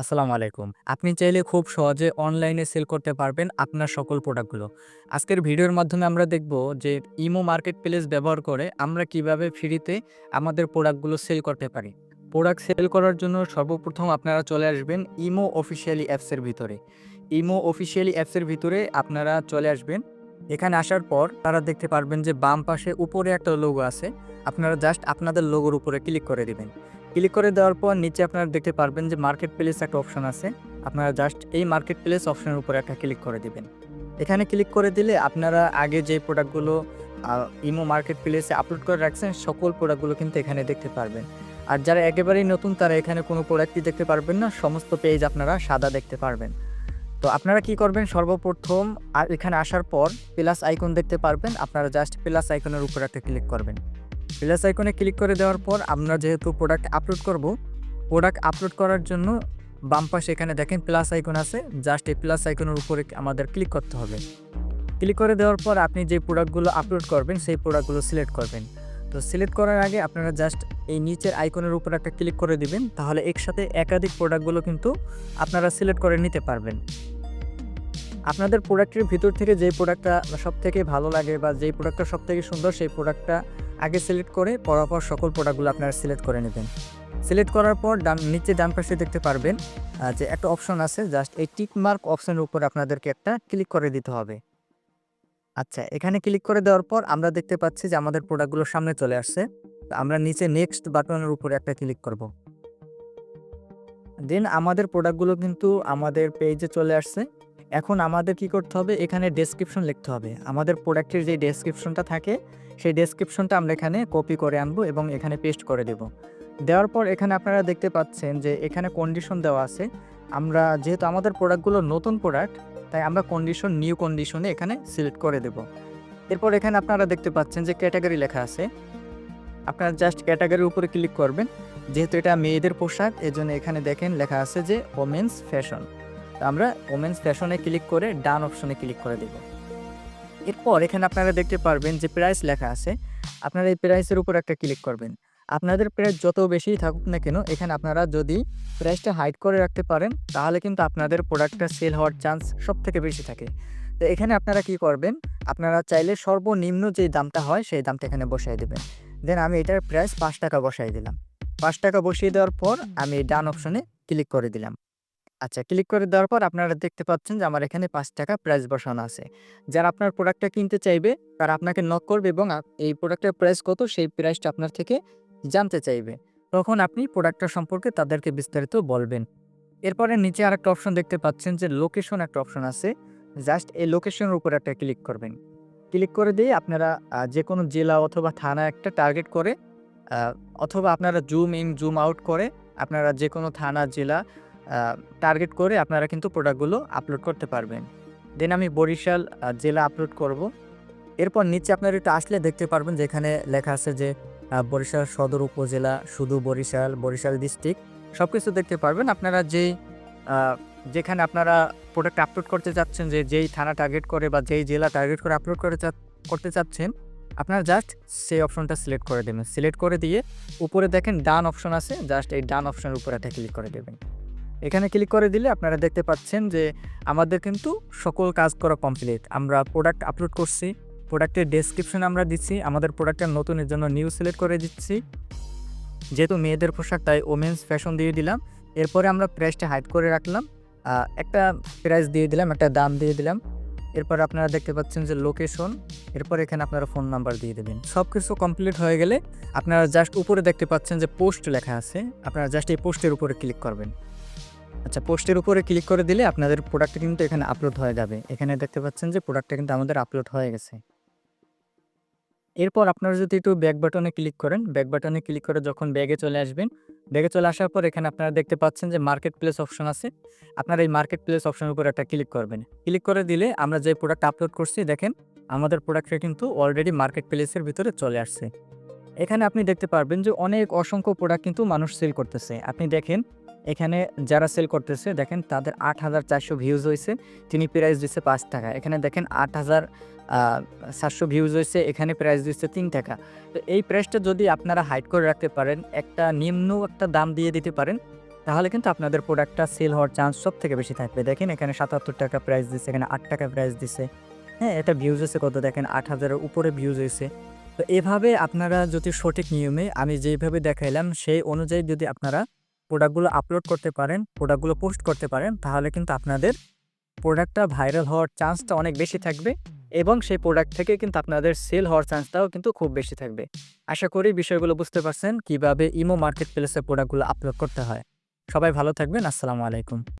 আসসালামু আলাইকুম। আপনি চাইলে খুব সহজে অনলাইনে সেল করতে পারবেন আপনার সকল প্রোডাক্টগুলো। আজকের ভিডিওর মাধ্যমে আমরা দেখব যে ইমো মার্কেট প্লেস ব্যবহার করে আমরা কীভাবে ফ্রিতে আমাদের প্রোডাক্টগুলো সেল করতে পারি। প্রোডাক্ট সেল করার জন্য সর্বপ্রথম আপনারা চলে আসবেন ইমো অফিসিয়ালি অ্যাপসের ভিতরে। ইমো অফিসিয়ালি অ্যাপসের ভিতরে আপনারা চলে আসবেন। এখানে আসার পর তারা দেখতে পারবেন যে বাম পাশে উপরে একটা লোগো আছে। আপনারা জাস্ট আপনাদের লোগোর উপরে ক্লিক করে দিবেন। ক্লিক করে দেওয়ার পর নিচে আপনারা দেখতে পারবেন যে মার্কেট প্লেস একটা অপশন আছে। আপনারা জাস্ট এই মার্কেট প্লেস অপশনের উপরে একটা ক্লিক করে দিবেন। এখানে ক্লিক করে দিলে আপনারা আগে যে প্রোডাক্টগুলো ইমো মার্কেট প্লেসে আপলোড করে রাখছেন, সকল প্রোডাক্টগুলো কিন্তু এখানে দেখতে পারবেন। আর যারা একেবারেই নতুন, তারা এখানে কোনো প্রোডাক্টই দেখতে পারবেন না, সমস্ত পেজ আপনারা সাদা দেখতে পারবেন। তো আপনারা কি করবেন? সর্বপ্রথম এখানে আসার পর প্লাস আইকন দেখতে পারবেন। আপনারা জাস্ট প্লাস আইকনের উপর একটা ক্লিক করবেন। প্লাস আইকনে ক্লিক করে দেওয়ার পর আমরা যেহেতু প্রোডাক্ট আপলোড করব প্রোডাক্ট আপলোড করার জন্য বাম পাশে এখানে দেখেন প্লাস আইকন আছে জাস্ট এই প্লাস আইকনের উপরে আমাদের ক্লিক করতে হবে। ক্লিক করে দেওয়ার পর আপনি যে প্রোডাক্টগুলো আপলোড করবেন, সেই প্রোডাক্টগুলো সিলেক্ট করবেন। তো সিলেক্ট করার আগে আপনারা জাস্ট এই নিচের আইকনের উপর একটা ক্লিক করে দিবেন, তাহলে একসাথে একাধিক প্রোডাক্টগুলো কিন্তু আপনারা সিলেক্ট করে নিতে পারবেন। আপনাদের প্রোডাক্টের ভিতর থেকে যেই প্রোডাক্টটা সব থেকে ভালো লাগে বা যেই প্রোডাক্টটা সব থেকে সুন্দর, সেই প্রোডাক্টটা আগে সিলেক্ট করে পরপর সকল প্রোডাক্টগুলো আপনারা সিলেক্ট করে নেবেন। সিলেক্ট করার পর ডান, নিচে ডান পাশে দেখতে পারবেন যে একটা অপশন আছে জাস্ট এই টিক মার্ক অপশনের উপর আপনাদেরকে একটা ক্লিক করে দিতে হবে। আচ্ছা এখানে ক্লিক করে দেওয়ার পর আমরা দেখতে পাচ্ছি যে আমাদের প্রোডাক্টগুলো সামনে চলে আসছে। আমরা নিচে নেক্সট বাটনের উপরে একটা ক্লিক করব। দেন আমাদের প্রোডাক্টগুলো কিন্তু আমাদের পেজে চলে আসছে। এখন আমাদের কি করতে হবে? এখানে ডেসক্রিপশন লিখতে হবে। আমাদের প্রোডাক্টের যে ডেসক্রিপশনটা থাকে, সেই ডেসক্রিপশনটা আমরা এখানে কপি করে আনব এবং এখানে পেস্ট করে দেব। দেওয়ার পর এখানে আপনারা দেখতে পাচ্ছেন যে এখানে কন্ডিশন দেওয়া আছে। আমরা যেহেতু আমাদের প্রোডাক্টগুলো নতুন প্রোডাক্ট তাই আমরা কন্ডিশন নিউ কন্ডিশনে এখানে সিলেক্ট করে দেব। এরপর এখানে আপনারা দেখতে পাচ্ছেন যে ক্যাটাগরি লেখা আছে। আপনারা জাস্ট ক্যাটাগরির উপরে ক্লিক করবেন। যেহেতু এটা মেয়েদের পোশাক, এজন্য এখানে দেখেন লেখা আছে যে ওমেন্স ফ্যাশন আমরা ওমেন্স ফ্যাশনে ক্লিক করে ডান অপশনে ক্লিক করে দেব। এরপর এখানে আপনারা দেখতে পারবেন যে প্রাইস লেখা আছে। আপনারা এই প্রাইসের উপর একটা ক্লিক করবেন। আপনাদের প্রাইস যত বেশি থাকুক না কেন, এখানে আপনারা যদি প্রাইসটা হাইড করে রাখতে পারেন, তাহলে কিন্তু আপনাদের প্রোডাক্টটা সেল হওয়ার চান্স সব থেকে বেশি থাকে। তো এখানে আপনারা কি করবেন, আপনারা চাইলে সর্বনিম্ন যে দামটা হয়, সেই দামটা এখানে বসাই দেবেন। দেন আমি এটার প্রাইস পাঁচ টাকা বসাই দিলাম। পাঁচ টাকা বসিয়ে দেওয়ার পর আমি ডান অপশনে ক্লিক করে দিলাম। আচ্ছা ক্লিক করে দেওয়ার পর আপনারা দেখতে পাচ্ছেন যে আমার এখানে পাঁচ টাকা প্রাইস বসানো আছে। যারা আপনার প্রোডাক্টটা কিনতে চাইবে, তারা আপনাকে নক করবে এবং এই প্রোডাক্টের প্রাইস কত সেই প্রাইসটা আপনার থেকে জানতে চাইবে। তখন আপনি প্রোডাক্টটা সম্পর্কে তাদেরকে বিস্তারিত বলবেন। এরপরে নিচে আর একটা অপশন দেখতে পাচ্ছেন যে লোকেশন একটা অপশন আছে। জাস্ট এই লোকেশনের উপর একটা ক্লিক করবেন। ক্লিক করে দিয়ে আপনারা যে কোনো জেলা অথবা থানা একটা টার্গেট করে অথবা আপনারা জুম ইন জুম আউট করে আপনারা যে কোনো থানা, জেলা টার্গেট করে আপনারা কিন্তু প্রোডাক্টগুলো আপলোড করতে পারবেন। দেন আমি বরিশাল জেলা আপলোড করব। এরপর নিচে আপনারা একটু আসলে দেখতে পারবেন যেখানে লেখা আছে যে বরিশাল সদর উপজেলা, শুধু বরিশাল বরিশাল ডিস্ট্রিক্ট সব কিছু দেখতে পারবেন। আপনারা যেই যেখানে আপনারা প্রোডাক্ট আপলোড করতে চাচ্ছেন, যে, যেই থানা টার্গেট করে বা যেই জেলা টার্গেট করে আপলোড করে করতে চাচ্ছেন, আপনারা জাস্ট সেই অপশনটা সিলেক্ট করে দেবেন। সিলেক্ট করে দিয়ে উপরে দেখেন ডান অপশন আছে জাস্ট এই ডান অপশনের উপরে একটা ক্লিক করে দেবেন। এখানে ক্লিক করে দিলে আপনারা দেখতে পাচ্ছেন যে আমাদের কিন্তু সকল কাজ করা কমপ্লিট আমরা প্রোডাক্ট আপলোড করছি প্রোডাক্টের ডেসক্রিপশন আমরা দিচ্ছি, আমাদের প্রোডাক্টের নতুনের জন্য নিউ সিলেক্ট করে দিচ্ছি। যেহেতু মেয়েদের পোশাক, তাই ওমেন্স ফ্যাশন দিয়ে দিলাম। এরপরে আমরা প্রাইসটা হাইড করে রাখলাম। একটা প্রাইস দিয়ে দিলাম, একটা দাম দিয়ে দিলাম। এরপর আপনারা দেখতে পাচ্ছেন যে লোকেশন এরপর এখানে আপনারা ফোন নাম্বার দিয়ে দেবেন। সব কিছু কমপ্লিট হয়ে গেলে আপনারা জাস্ট উপরে দেখতে পাচ্ছেন যে পোস্ট লেখা আছে। আপনারা জাস্ট এই পোস্টের উপরে ক্লিক করবেন। আচ্ছা পোস্টের উপরে ক্লিক করে দিলে আপনাদের প্রোডাক্টটা কিন্তু এখানে আপলোড হয়ে যাবে। এখানে দেখতে পাচ্ছেন যে প্রোডাক্টটা কিন্তু আমাদের আপলোড হয়ে গেছে। এরপর আপনারা যদি একটু ব্যাক বাটনে ক্লিক করেন ব্যাক বাটনে ক্লিক করে যখন ব্যাগে চলে আসবেন ব্যাগে চলে আসার পর এখানে আপনারা দেখতে পাচ্ছেন যে মার্কেট প্লেস অপশন আছে। আপনারা এই মার্কেট প্লেস অপশনের উপর একটা ক্লিক করবেন। ক্লিক করে দিলে আমরা যে প্রোডাক্ট আপলোড করছি, দেখেন আমাদের প্রোডাক্টটা কিন্তু অলরেডি মার্কেট প্লেসের ভিতরে চলে আসছে। এখানে আপনি দেখতে পারবেন যে অনেক অসংখ্য প্রোডাক্ট কিন্তু মানুষ সেল করতেছে। আপনি দেখেন এখানে যারা সেল করতেছে, দেখেন তাদের আট হাজার চারশো ভিউজ হয়েছে তিনি প্রাইস দিচ্ছে পাঁচ টাকা। এখানে দেখেন আট হাজার সাতশো ভিউজ হয়েছে এখানে প্রাইস দিচ্ছে তিন টাকা। তো এই প্রাইসটা যদি আপনারা হাইড করে রাখতে পারেন, একটা নিম্ন একটা দাম দিয়ে দিতে পারেন, তাহলে কিন্তু আপনাদের প্রোডাক্টটা সেল হওয়ার চান্স সব থেকে বেশি থাকবে। দেখেন এখানে সাতাত্তর টাকা প্রাইস দিচ্ছে এখানে আট টাকা প্রাইস দিচ্ছে হ্যাঁ এটা ভিউজ হয়েছে কত? দেখেন আট হাজারের উপরে ভিউজ হয়েছে তো এভাবে আপনারা যদি সঠিক নিয়মে, আমি যেভাবে দেখাইলাম, সেই অনুযায়ী যদি আপনারা প্রোডাক্টগুলো আপলোড করতে পারেন প্রোডাক্টগুলো পোস্ট করতে পারেন, তাহলে কিন্তু আপনাদের প্রোডাক্টটা ভাইরাল হওয়ার চান্সটা অনেক বেশি থাকবে এবং সেই প্রোডাক্ট থেকে কিন্তু আপনাদের সেল হওয়ার চান্সটাও কিন্তু খুব বেশি থাকবে। আশা করি বিষয়গুলো বুঝতে পারছেন কীভাবে ইমো মার্কেট প্লেসে প্রোডাক্টগুলো আপলোড করতে হয়। সবাই ভালো থাকবেন, আসসালামু আলাইকুম।